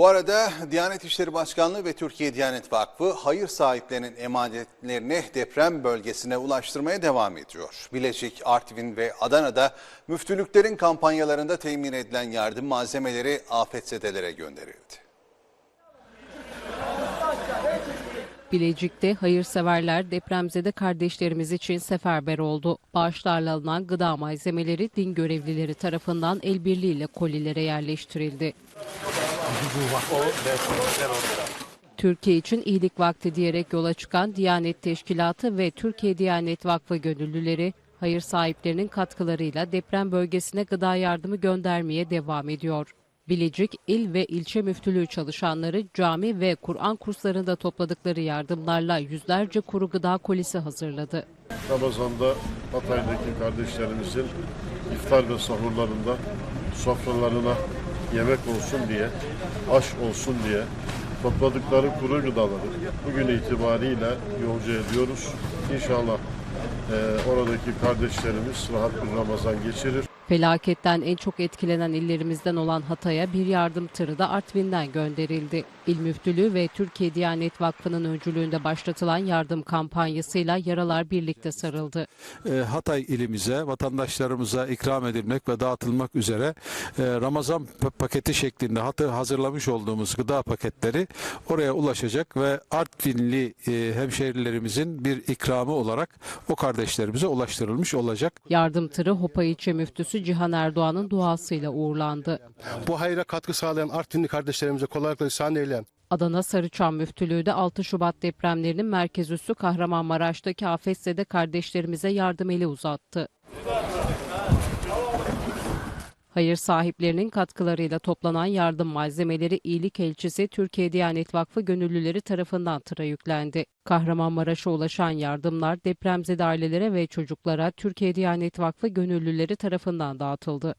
Bu arada Diyanet İşleri Başkanlığı ve Türkiye Diyanet Vakfı hayır sahiplerinin emanetlerini deprem bölgesine ulaştırmaya devam ediyor. Bilecik, Artvin ve Adana'da müftülüklerin kampanyalarında temin edilen yardım malzemeleri afetzedelere gönderildi. Bilecik'te hayırseverler depremzede kardeşlerimiz için seferber oldu. Bağışlarla alınan gıda malzemeleri din görevlileri tarafından el birliğiyle kolilere yerleştirildi. Türkiye için iyilik vakti diyerek yola çıkan Diyanet Teşkilatı ve Türkiye Diyanet Vakfı gönüllüleri hayır sahiplerinin katkılarıyla deprem bölgesine gıda yardımı göndermeye devam ediyor. Bilecik il ve ilçe müftülüğü çalışanları cami ve Kur'an kurslarında topladıkları yardımlarla yüzlerce kuru gıda kolisi hazırladı. Ramazan'da Hatay'daki kardeşlerimizin iftar ve sahurlarında sofralarına yemek olsun diye, aş olsun diye topladıkları kuru gıdaları bugün itibariyle yolcu ediyoruz. İnşallah eee, oradaki kardeşlerimiz rahat bir Ramazan geçirir. Felaketten en çok etkilenen illerimizden olan Hatay'a bir yardım tırı da Artvin'den gönderildi. İl Müftülüğü ve Türkiye Diyanet Vakfı'nın öncülüğünde başlatılan yardım kampanyasıyla yaralar birlikte sarıldı. e, Hatay ilimize, vatandaşlarımıza ikram edilmek ve dağıtılmak üzere e, Ramazan pa- paketi şeklinde hatı hazırlamış olduğumuz gıda paketleri oraya ulaşacak ve Artvinli e, hemşehrilerimizin bir ikramı olarak o kardeşlerimize ulaştırılmış olacak. Yardım tırı Hopa ilçe müftüsü Cihan Erdoğan'ın duasıyla uğurlandı. bu hayra katkı sağlayan Artvinli kardeşlerimize kolaylıkla ihsan eyleyen Adana Sarıçam Müftülüğü de 6 Şubat depremlerinin merkez üssü Kahramanmaraş'taki afetzede kardeşlerimize yardım eli uzattı. Hayır sahiplerinin katkılarıyla toplanan yardım malzemeleri iyilik elçisi Türkiye Diyanet Vakfı gönüllüleri tarafından tıra yüklendi. Kahramanmaraş'a ulaşan yardımlar depremzede ailelere ve çocuklara Türkiye Diyanet Vakfı gönüllüleri tarafından dağıtıldı.